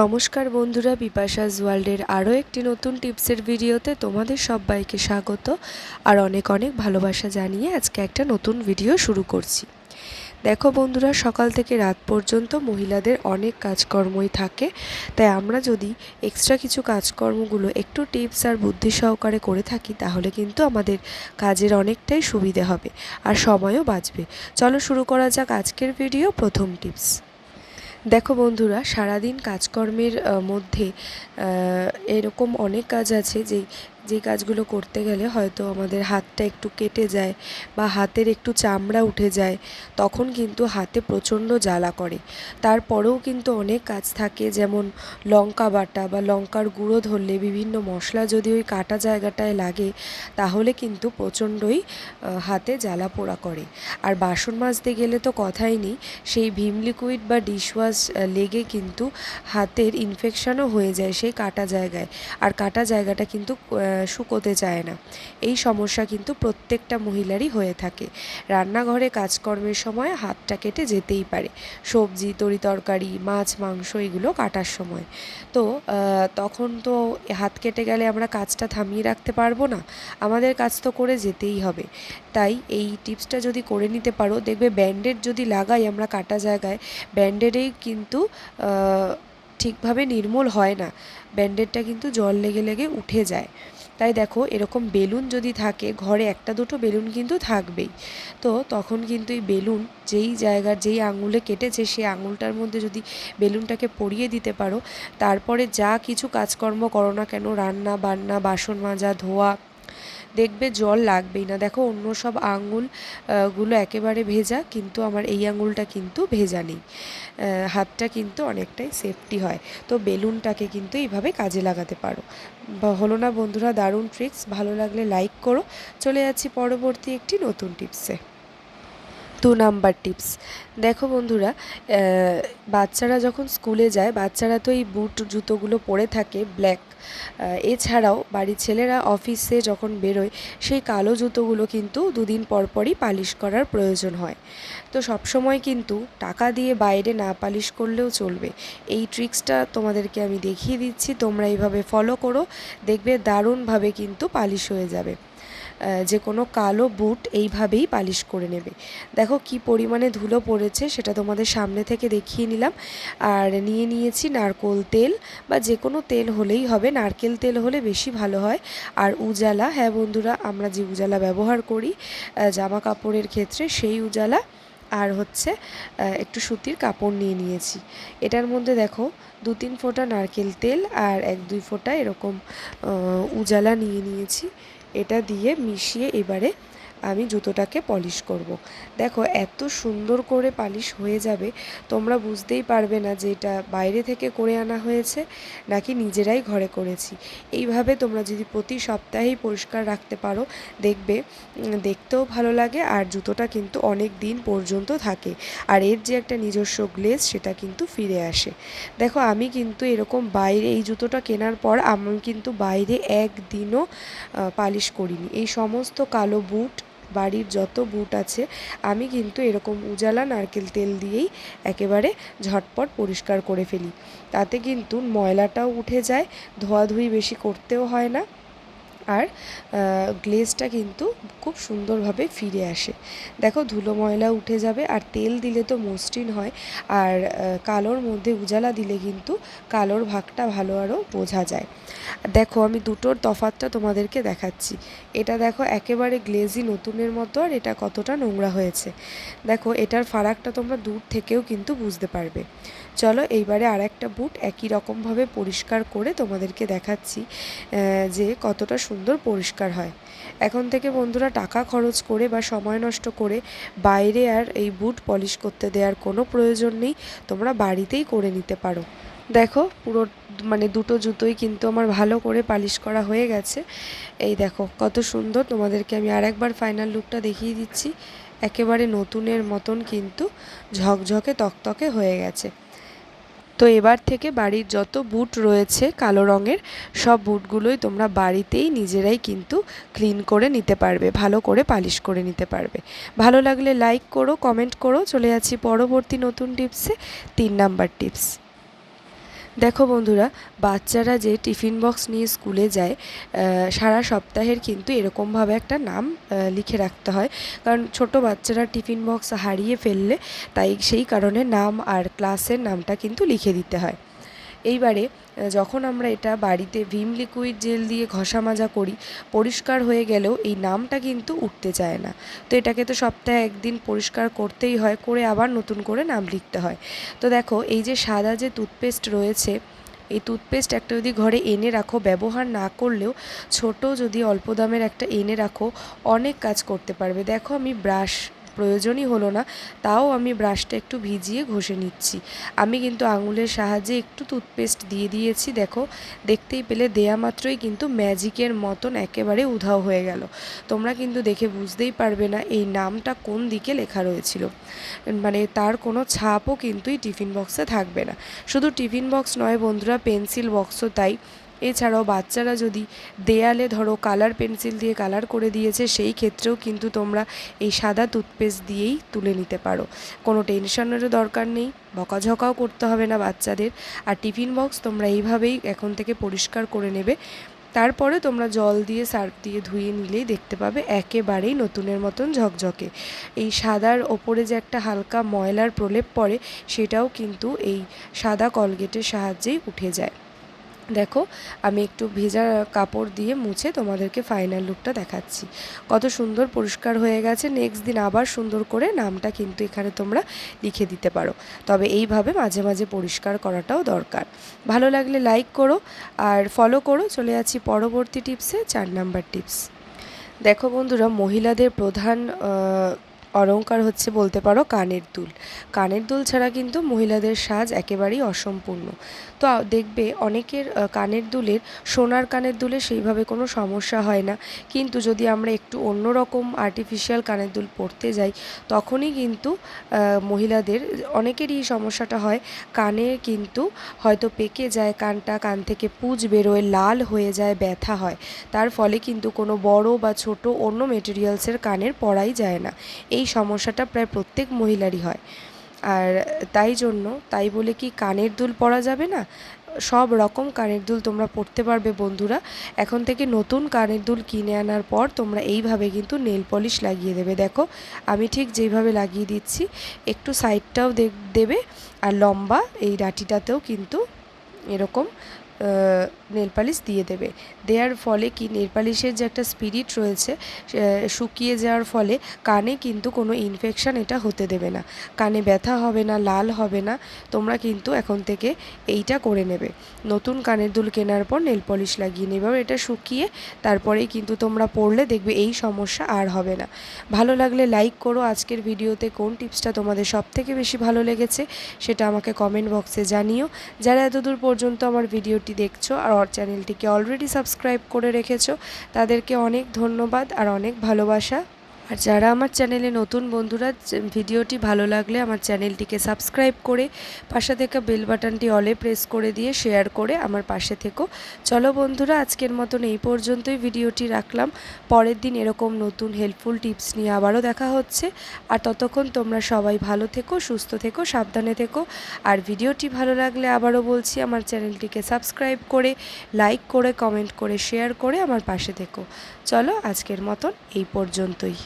নমস্কার বন্ধুরা, বিপাশাস ওয়ার্ল্ডের আরও একটি নতুন টিপসের ভিডিওতে তোমাদের সবাইকে স্বাগত আর অনেক অনেক ভালোবাসা জানিয়ে আজকে একটা নতুন ভিডিও শুরু করছি। দেখো বন্ধুরা, সকাল থেকে রাত পর্যন্ত মহিলাদের অনেক কাজকর্মই থাকে, তাই আমরা যদি এক্সট্রা কিছু কাজকর্মগুলো একটু টিপস আর বুদ্ধি সহকারে করে থাকি, তাহলে কিন্তু আমাদের কাজের অনেকটাই সুবিধে হবে আর সময়ও বাঁচবে। চলো শুরু করা যাক আজকের ভিডিও প্রথম টিপস দেখো বন্ধুরা সারাদিন কাজকর্মের মধ্যে এরকম অনেক কাজ আছে যেই যে কাজগুলো করতে গেলে হয়তো আমাদের হাতটা একটু কেটে যায় বা হাতের একটু চামড়া উঠে যায়, তখন কিন্তু হাতে প্রচণ্ড জ্বালা করে। তারপরেও কিন্তু অনেক কাজ থাকে, যেমন লঙ্কা বাটা বা লঙ্কার গুঁড়ো ধরলে বিভিন্ন মশলা যদি ওই কাটা জায়গাটায় লাগে, তাহলে কিন্তু প্রচণ্ডই হাতে জ্বালা পোড়া করে। আর বাসন মাজতে গেলে তো কথাই নেই, সেই ভীম লিকুইড বা ডিশওয়াশ লেগে কিন্তু হাতের ইনফেকশনও হয়ে যায় সেই কাটা জায়গায়। আর কাটা জায়গাটা কিন্তু শুকোতে চায় না। এই সমস্যা কিন্তু প্রত্যেকটা মহিলারই হয়ে থাকে। রান্নাঘরে কাজকর্মের সময় হাতটা কেটে যেতেই পারে। সবজি, তরি তরকারি, মাছ, মাংস এগুলো কাটার সময়। তো তখন তো হাত কেটে গেলে আমরা কাজটা থামিয়ে রাখতে পারব না। আমাদের কাজ তো করে যেতেই হবে। তাই এই টিপসটা যদি করে নিতে পারো, দেখবে ব্যান্ডেড যদি লাগাই আমরা কাটা জায়গায়, ব্যান্ডেডেই কিন্তু ঠিকভাবে নির্মূল হয় না। ব্যান্ডেডটা কিন্তু জল লেগে লেগে উঠে যায়। তাই দেখো, এরকম বেলুন যদি থাকে, ঘরে একটা দুটো বেলুন কিন্তু থাকবেই। তো তখন কিন্তু এই বেলুন যেই জায়গার যেই আঙুলে কেটেছে, সেই আঙুলটার মধ্যে যদি বেলুনটাকে পরিয়ে দিতে পারো, তারপরে যা কিছু কাজকর্ম করো না কেন রান্না বান্না বাসন মাজা, ধোয়া দেখবে জল লাগবেই না। দেখো, অন্য সব আঙুলগুলো একেবারে ভেজা, কিন্তু আমার এই আঙুলটা কিন্তু ভেজা নেই। হাতটা কিন্তু অনেকটাই সেফটি হয়। তো বেলুনটাকে কিন্তু এইভাবে কাজে লাগাতে পারো। হলো না বন্ধুরা, দারুণ ট্রিক্স ভালো লাগলে লাইক করো। চলে যাচ্ছি পরবর্তী একটি নতুন টিপসে দু নাম্বার টিপস। দেখো বন্ধুরা বাচ্চারা যখন স্কুলে যায়, বাচ্চারা তো এই বুট জুতোগুলো পরে থাকে, ব্ল্যাক। এছাড়াও বাড়ির ছেলেরা অফিসে যখন বেরোয়, সেই কালো জুতোগুলো কিন্তু দুদিন পর পরই পালিশ করার প্রয়োজন হয়। তো সবসময় কিন্তু টাকা দিয়ে বাইরে না পালিশ করলেও চলবে। এই ট্রিক্সটা তোমাদেরকে আমি দেখিয়ে দিচ্ছি, তোমরা এইভাবে ফলো করো, দেখবে দারুণভাবে কিন্তু পালিশ হয়ে যাবে। যে কোনো কালো বুট এইভাবেই পালিশ করে নেবে। দেখো কি পরিমাণে ধুলো পড়েছে, সেটা তোমাদের সামনে থেকে দেখিয়ে নিলাম। আর নিয়ে নিয়েছি নারকোল তেল, বা যে কোনো তেল হলেই হবে। নারকেল তেল হলে বেশি ভালো হয়। আর উজালা হ্যাঁ বন্ধুরা, আমরা যে উজালা ব্যবহার করি জামা কাপড়ের ক্ষেত্রে সেই উজালা। আর হচ্ছে একটু সুতির কাপড় নিয়ে নিয়েছি। এটার মধ্যে দেখো, দু তিন ফোঁটা নারকেল তেল আর এক দুই ফোঁটা এরকম উজালা নিয়ে নিয়েছি। এটা দিয়ে মিশিয়ে এবারে আমি জুতোটাকে পলিশ করব। দেখো, এত সুন্দর করে পালিশ হয়ে যাবে, তোমরা বুঝতেই পারবে না যে এটা বাইরে থেকে করে আনা হয়েছে নাকি নিজেরাই ঘরে করেছি। এইভাবে তোমরা যদি প্রতি সপ্তাহেই পরিষ্কার রাখতে পারো, দেখবে দেখতেও ভালো লাগে আর জুতোটা কিন্তু অনেক দিন পর্যন্ত থাকে। আর এর যে একটা নিজস্ব গ্লেজ, সেটা কিন্তু ফিরে আসে। দেখো, আমি কিন্তু এরকম বাইরে এই জুতোটা কেনার পর আমি কিন্তু বাইরে একদিনও পালিশ করিনি। এই সমস্ত কালো বুট বাড়ির যত বুট আছে, আমি কিন্তু এরকম উজালা নারকেল তেল দিয়েই একেবারে ঝটপট পরিষ্কার করে ফেলি। তাতে কিন্তু ময়লাটাও উঠে যায়, ধোয়াধুয়ি বেশি করতেও হয় না। আর গ্লেজটা কিন্তু খুব সুন্দরভাবে ফিরে আসে। দেখো ধুলো ময়লা উঠে যাবে আর তেল দিলে তো মসৃণ হয় আর কালোর মধ্যে উজালা দিলে কিন্তু কালোর ভাগটা ভালো আরও বোঝা যায়। দেখো আমি দুটোর তফাতটা তোমাদেরকে দেখাচ্ছি। এটা দেখো একেবারে গ্লেজি নতুনের মতো আর এটা কতটা নোংরা হয়েছে। দেখো এটার ফারাকটা তোমরা দূর থেকেও কিন্তু বুঝতে পারবে। চলো এইবারে আর একটা বুট একই রকমভাবে পরিষ্কার করে তোমাদেরকে দেখাচ্ছি যে কতটা সুন্দর পরিষ্কার হয়। এখন থেকে বন্ধুরা টাকা খরচ করে বা সময় নষ্ট করে বাইরে আর এই বুট পলিশ করতে দেওয়ার কোনো প্রয়োজন নেই, তোমরা বাড়িতেই করে নিতে পারো। দেখো, পুরো মানে দুটো জুতোই কিন্তু আমার ভালো করে পালিশ করা হয়ে গেছে। এই দেখো, কত সুন্দর, তোমাদেরকে আমি আরেকবার ফাইনাল লুকটা দেখিয়ে দিচ্ছি। একেবারে নতুনের মতন কিন্তু ঝকঝকে তকতকে হয়ে গেছে। তো এবার থেকে বাড়ির যত বুট রয়েছে কালো রঙের, সব বুটগুলোই তোমরা বাড়িতেই নিজেরাই কিন্তু ক্লিন করে নিতে পারবে, ভালো করে পালিশ করে নিতে পারবে। ভালো লাগলে লাইক করো, কমেন্ট করো। চলে যাচ্ছি পরবর্তী নতুন টিপসে, তিন নাম্বার টিপস। দেখো বন্ধুরা, বাচ্চারা যে টিফিন বক্স নিয়ে স্কুলে যায় সারা সপ্তাহের কিন্তু এরকমভাবে একটা নাম লিখে রাখতে হয়। কারণ ছোট বাচ্চারা টিফিন বক্স হারিয়ে ফেললে, তাই সেই কারণে নাম আর ক্লাসের নামটা কিন্তু লিখে দিতে হয়। এইবারে যখন আমরা এটা বাড়িতে ভিম লিকুইড জেল দিয়ে ঘষা মাজা করি, পরিষ্কার হয়ে গেলেও এই নামটা কিন্তু উঠতে চায় না। তো এটাকে তো সপ্তাহে একদিন পরিষ্কার করতেই হয়, করে আবার নতুন করে নাম লিখতে হয়। তো দেখো, এই যে সাদা যে টুথপেস্ট রয়েছে, এই টুথপেস্ট একটা যদি ঘরে এনে রাখো, ব্যবহার না করলেও ছোট যদি অল্প দামের একটা এনে রাখো, অনেক কাজ করতে পারবে। দেখো আমি ব্রাশ প্রয়োজনই হলো না, তাও আমি ব্রাশটা একটু ভিজিয়ে ঘষে নিচ্ছি। আমি কিন্তু আঙুলের সাহায্যে একটু টুথপেস্ট দিয়ে দিয়েছি, দেখো। দেখতেই পেলে দেয়া মাত্রই কিন্তু ম্যাজিকের মতন একেবারে উধাও হয়ে গেল। তোমরা কিন্তু দেখে বুঝতেই পারবে না এই নামটা কোন দিকে লেখা রয়েছিল। মানে তার কোনো ছাপও কিন্তু এই টিফিন বক্সে থাকবে না। শুধু টিফিন বক্স নয় বন্ধুরা, পেন্সিল বক্সও তাই। এছাড়াও বাচ্চারা যদি দেয়ালে ধরো কালার পেন্সিল দিয়ে কালার করে দিয়েছে, সেই ক্ষেত্রেও কিন্তু তোমরা এই সাদা টুথপেস্ট দিয়েই তুলে নিতে পারো। কোনো টেনশনেরও দরকার নেই, বকাঝকাও করতে হবে না বাচ্চাদের। আর টিফিন বক্স তোমরা এইভাবেই এখন থেকে পরিষ্কার করে নেবে। তারপরে তোমরা জল দিয়ে, সার্ফ দিয়ে ধুয়ে নিলেই দেখতে পাবে একেবারেই নতুনের মতন ঝকঝকে। এই সাদার ওপরে যে একটা হালকা ময়লার প্রলেপ পড়ে, সেটাও কিন্তু এই সাদা কলগেটের সাহায্যেই উঠে যায়। দেখো, আমি একটু ভেজা কাপড় দিয়ে মুছে তোমাদেরকে ফাইনাল লুকটা দেখাচ্ছি। কত সুন্দর পরিষ্কার হয়ে গেছে। নেক্সট দিন আবার সুন্দর করে নামটা কিন্তু এখানে তোমরা লিখে দিতে পারো। তবে এইভাবে মাঝে মাঝে পরিষ্কার করাটাও দরকার। ভালো লাগলে লাইক করো আর ফলো করো। চলে যাচ্ছি পরবর্তী টিপসে চার নাম্বার টিপস দেখো বন্ধুরা, মহিলাদের প্রধান আহ, অলংকার হচ্ছে বলতে পারো কানের দুল। কানের দুল ছাড়া কিন্তু মহিলাদের সাজ একেবারেই অসম্পূর্ণ। তো দেখবে অনেকের কানের দুলের সোনার কানের দুলে সেইভাবে কোনো সমস্যা হয় না। কিন্তু যদি আমরা একটু অন্যরকম আর্টিফিশিয়াল কানের দুল পরতে যাই তখনই কিন্তু মহিলাদের অনেকেরই সমস্যাটা হয়। কানে কিন্তু হয়তো পেকে যায় কানটা কান থেকে পুজ বেরোয় লাল হয়ে যায় ব্যথা হয়। তার ফলে কিন্তু কোনো বড় বা ছোট অন্য মেটেরিয়ালসের কানের পরাই যায় না। এই সমস্যাটা প্রায় প্রত্যেক মহিলারই হয়। আর তাই জন্য, তাই বলে কি কানের দুল পরা যাবে না? সব রকম কানের দুল তোমরা পরতে পারবে বন্ধুরা। এখন থেকে নতুন কানের দুল কিনে আনার পর তোমরা এইভাবে কিন্তু নেল পলিশ লাগিয়ে দেবে। দেখো, আমি ঠিক যেইভাবে লাগিয়ে দিচ্ছি, একটু সাইডটাও দেবে আর লম্বা এই ডাটিটাতেও কিন্তু এরকম নেল পালিশ দিয়ে দেবে। দেওয়ার ফলে কি নেলপালিশের যে একটা স্পিরিট রয়েছে শুকিয়ে যাওয়ার ফলে কানে কিন্তু কোনো ইনফেকশান এটা হতে দেবে না। কানে ব্যথা হবে না, লাল হবে না, তোমরা কিন্তু এখন থেকে এইটা করে নেবে। নতুন কানের দুল কেনার পর নেল পলিশ লাগিয়ে নেবে এটা শুকিয়ে তারপরেই কিন্তু তোমরা পরলে দেখবে এই সমস্যা আর হবে না। ভালো লাগলে লাইক করো। আজকের ভিডিওতে কোন টিপসটা তোমাদের সব থেকে বেশি ভালো লেগেছে সেটা আমাকে কমেন্ট বক্সে জানিও। যারা এতদূর পর্যন্ত আমার ভিডিওটি দেখছ আর ওর চ্যানেলটিকে অলরেডি সাবস্ক্রাইব করে রেখেছো। তাদেরকে অনেক ধন্যবাদ আর অনেক ভালোবাসা। আর যারা আমার চ্যানেলে নতুন বন্ধুরা ভিডিওটি ভালো লাগলে আমার চ্যানেলটিকে সাবস্ক্রাইব করে পাশে থেকে বেল বাটনটি অলে প্রেস করে দিয়ে শেয়ার করে আমার পাশে থেকো। চলো বন্ধুরা, আজকের মতন এই পর্যন্তই ভিডিওটি রাখলাম। পরের দিন এরকম নতুন হেল্পফুল টিপস নিয়ে আবারও দেখা হচ্ছে। আর ততক্ষণ তোমরা সবাই ভালো থেকো, সুস্থ থেকো, সাবধানে থেকো। আর ভিডিওটি ভালো লাগলে আবারও বলছি, আমার চ্যানেলটিকে সাবস্ক্রাইব করে লাইক করে কমেন্ট করে শেয়ার করে আমার পাশে থেকো। চলো আজকের মতন এই পর্যন্তই।